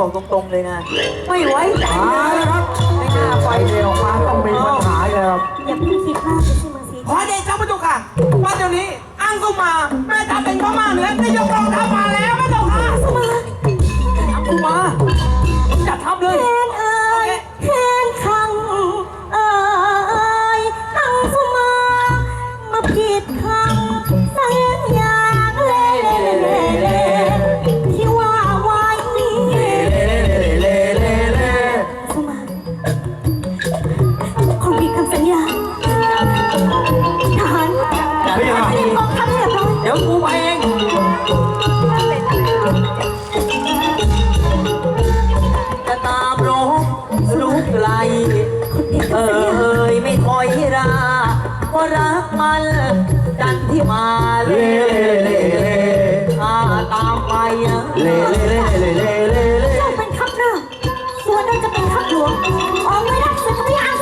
บอกตรงๆเลยนะ ไม่ไว้ใจมาเลยแล้วครับไม่น่าไฟเร็วมาต้องมีปัญหาเลยครับอย่าเพิ่งคิดมากไปสิเมืองสีขอเดชะพระเจ้าค่ะว่าเดี๋ยวนี้อังสุมาแม่ทัพเป็นพม่าเหนือได้ยกกองทัพมาแล้วพระเจ้าค่ะอังกูมาจัดทัพเลย แทนเอ่ยแทนคังเอ่ยตั้งสมา มาผิดคำสั เรียบร้อยเดี๋ยวกูไปเองจะตามรบรู้ไกลเอ่ยไม่ถอยราเพราะรักมันดันที่มาเล่เล่เล่ถ้าตามไปอะเล่เล่เล่เล่เล่เล่เจ้าเป็นทัพหน้าส่วนเราจะเป็นทัพหลวงออกไม่ได้ศึกพระยาสุ